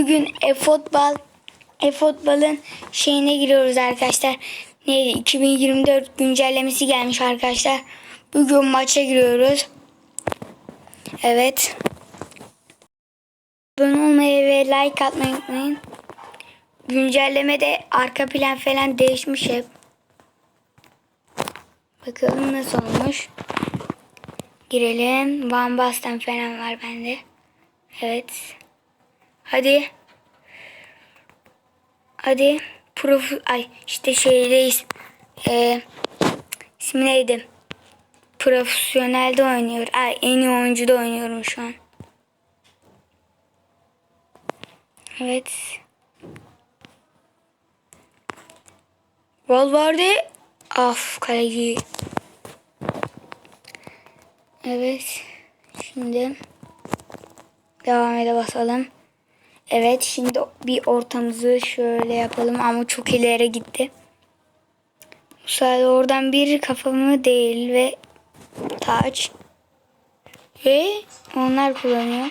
bugün e-futbol e-futbolun şeyine giriyoruz arkadaşlar. Neydi? 2024 güncellemesi gelmiş arkadaşlar. Bugün maça giriyoruz. Evet. Abone olmayı ve like atmayı unutmayın. Güncellemede arka plan falan değişmiş hep. Bakalım nasıl olmuş. Girelim. Van Basten falan var bende. Evet. Hadi. Hadi. Prof ay işte şeydeyiz. Ee, ismi neydi? Profesyonelde oynuyor. Ay en iyi oyuncuda oynuyorum şu an. Evet. Gol vardı. Af kaleci. Evet. Şimdi devam ede basalım. Evet şimdi bir ortamızı şöyle yapalım ama çok ileri gitti. Sefer oradan bir kafamı değil ve taç. Ve onlar kullanıyor.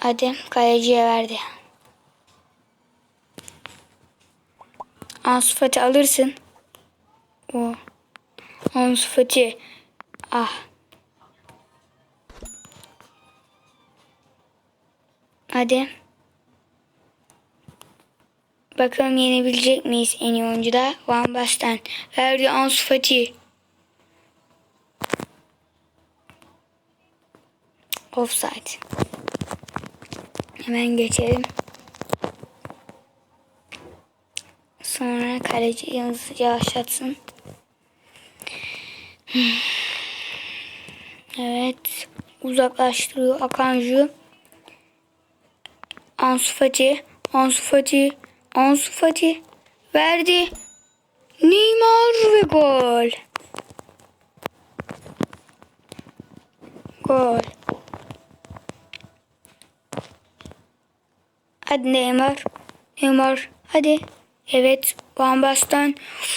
Hadi kaleciye verdi. Ansu alırsın. O. Ansu Fati. Ah. Hadi. Bakalım yenebilecek miyiz en iyi oyuncuda? Van Basten. Verdi Ansu Fati. Offside. Hemen geçelim. Sonra kaleci hızlıca yavaşlatsın. Evet. Uzaklaştırıyor Akanju. Ansu Fati. Ansu Fati. Ansu Fati. Verdi. Neymar ve gol. Gol. Hadi Neymar. Neymar. Hadi. Evet. Van Basten.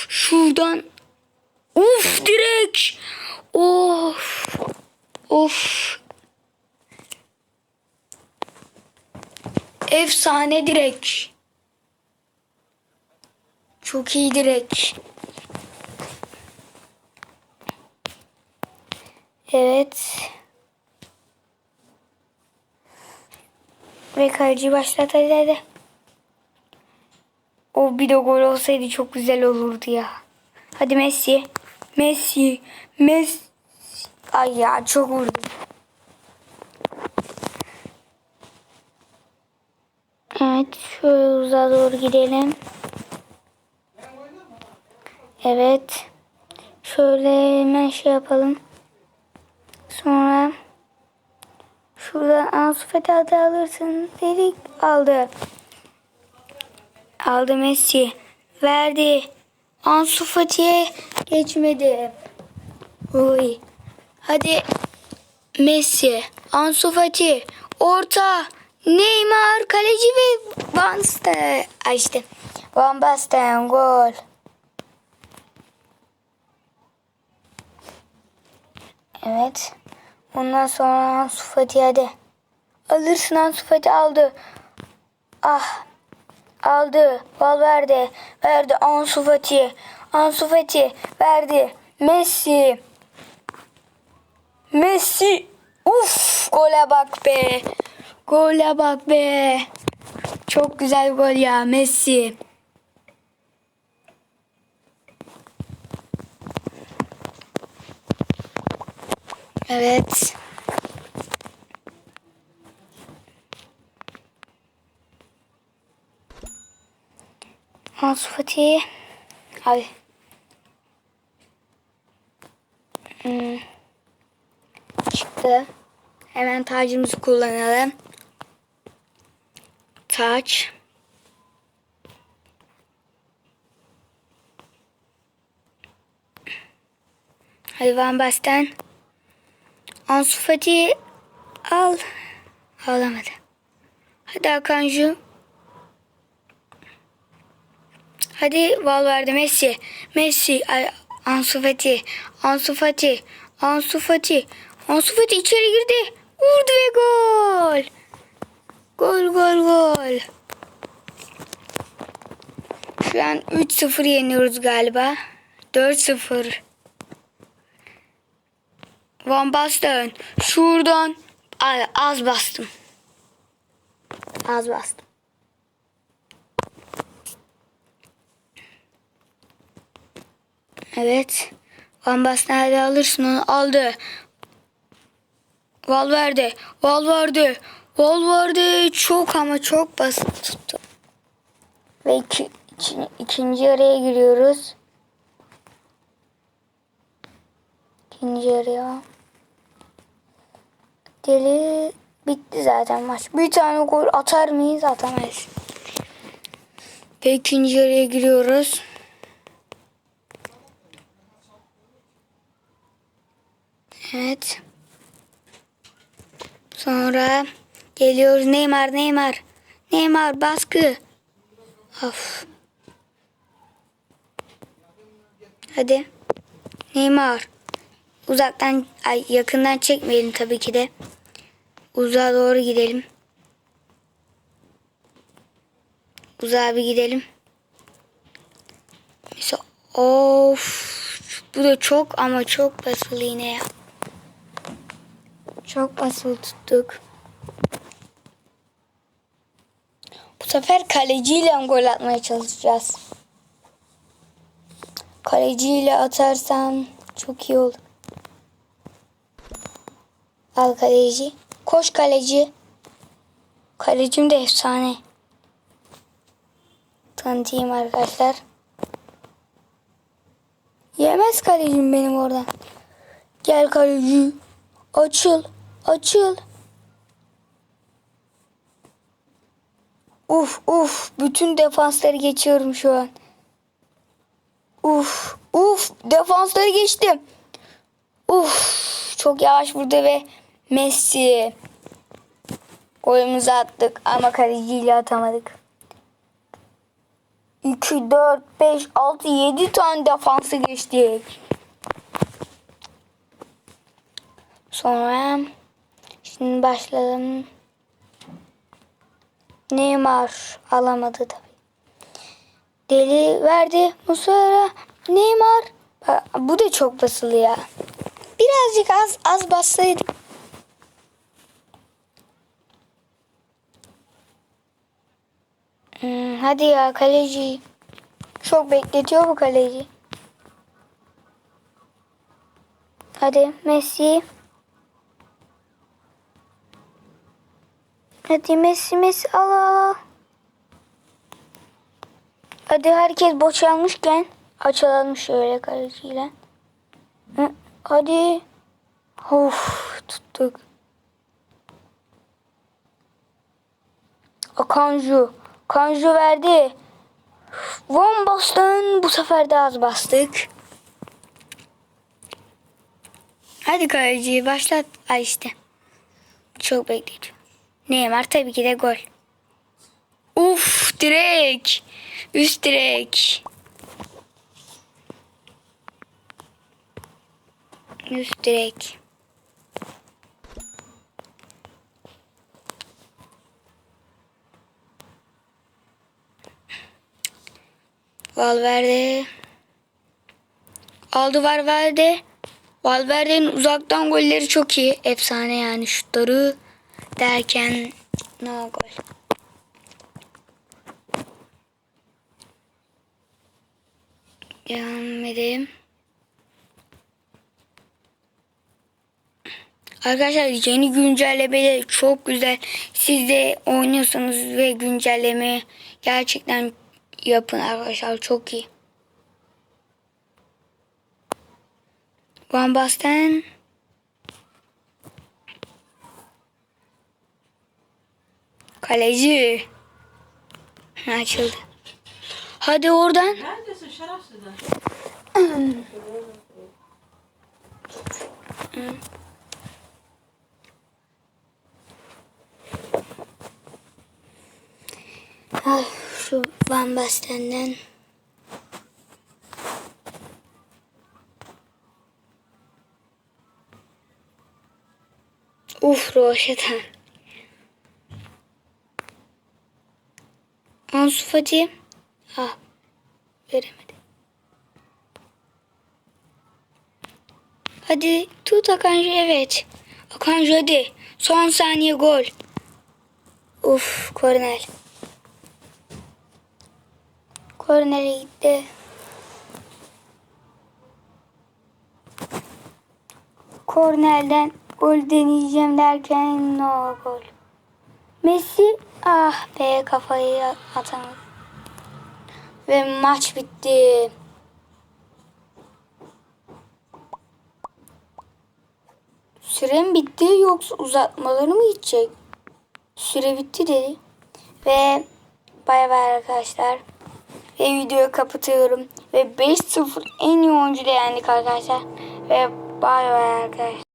Şuradan. Of direkt. Of. Of. Efsane direkt. Çok iyi direkt. Evet. Ve kaleci başlat hadi hadi. O bir de gol olsaydı çok güzel olurdu ya. Hadi Messi. Messi. Messi. Ay ya çok vurdu. Evet uzağa doğru gidelim. Evet. Şöyle hemen şey yapalım. Sonra şuradan Ansu Fati adı alırsın dedik. Aldı. Aldı Messi. Verdi. Ansu Fati'ye geçmedi. Oy. Hadi Messi. Ansu Fati. Orta. Neymar. Kaleci ve Van Basten. İşte. Van Basten gol. Evet. Ondan sonra Ansu Fati hadi. Alırsın Ansu Fati aldı. Ah. Aldı. Valverde. Verdi Ansu Fati. Ansu Fati verdi. Messi. Messi. Uf gole bak be. Gole bak be. Çok güzel gol ya Messi. Evet. Ansu Fati. Abi. Hmm. Çıktı. Hemen tacımızı kullanalım. Taç. Hadi Van Basten. Ansu Fati al. Alamadı. Hadi Hakan'cığım. Hadi Valverde Messi. Messi. Ansu Fati. Ansu Fati. Ansu Fati. Ansu Fati içeri girdi. Vurdu ve gol. Gol gol gol. Şu an 3-0 yeniyoruz galiba. 4-0. Van Basten. Şuradan. Ay, az bastım. Az bastım. Evet. Van Basten hadi alırsın onu. Aldı. Valverde. Valverde. Valverde çok ama çok basit tuttu. Ve iki, iki- ikinci yarıya giriyoruz. İkinci yarıya. Deli bitti zaten maç. Bir tane gol atar mıyız? Atamayız. Ve ikinci yarıya giriyoruz. Evet. Sonra geliyoruz Neymar Neymar. Neymar baskı. Of. Hadi. Neymar. Uzaktan ay yakından çekmeyelim tabii ki de. Uzağa doğru gidelim. Uzağa bir gidelim. Mesela of bu da çok ama çok basılı yine ya. Çok basılı tuttuk. Bu sefer kaleciyle gol atmaya çalışacağız. Kaleciyle atarsam çok iyi olur. Al kaleci. Koş kaleci. Kalecim de efsane. Tanıtayım arkadaşlar. Yemez kalecim benim oradan. Gel kaleci. Açıl. Açıl. Uf uf. Bütün defansları geçiyorum şu an. Uf uf. Defansları geçtim. Uf. Çok yavaş vurdu ve Messi. Golümüzü attık ama kaleciyle atamadık. 2, 4, 5, 6, 7 tane defansı geçtik. Sonra şimdi başladım. Neymar alamadı tabii. Deli verdi. Muslera Neymar. Bu da çok basılı ya. Birazcık az az bassaydık. Hmm, hadi ya kaleci. Çok bekletiyor bu kaleci. Hadi Messi. Hadi Messi Messi al al. Hadi herkes boşalmışken açılalım şöyle kaleciyle. Hı, Hadi. Of tuttuk. Kanju. Kanju verdi. Van Basten bu sefer de az bastık. Hadi kaleci başlat. Ay işte. Çok bekletiyor. Neymar tabii ki de gol. Uf direk. Üst direk. Üst direk. Valverde. Aldı Valverde. Valverde'nin uzaktan golleri çok iyi. Efsane yani şutları derken no gol. Devam. Arkadaşlar yeni güncelleme çok güzel. Siz de oynuyorsanız ve güncelleme gerçekten yapın arkadaşlar çok iyi. Van Basten Kaleci Açıldı. Hadi oradan. Neredesin şerefsizler? Ay, şu Van Basten'den. Uf Roşet'e. Ansu Fati. Ah. Veremedi. Hadi tut Akanji evet. Akanji hadi. Son saniye gol. Uf kornel. Kornere gitti. Kornelden gol deneyeceğim derken no gol. Messi ah be kafayı atamadı. Ve maç bitti. Süre mi bitti yoksa uzatmaları mı gidecek? Süre bitti dedi. Ve bay bay arkadaşlar. Ve videoyu kapatıyorum. Ve 5-0 en iyi oyuncuyla yendik arkadaşlar. Ve bay bay arkadaşlar.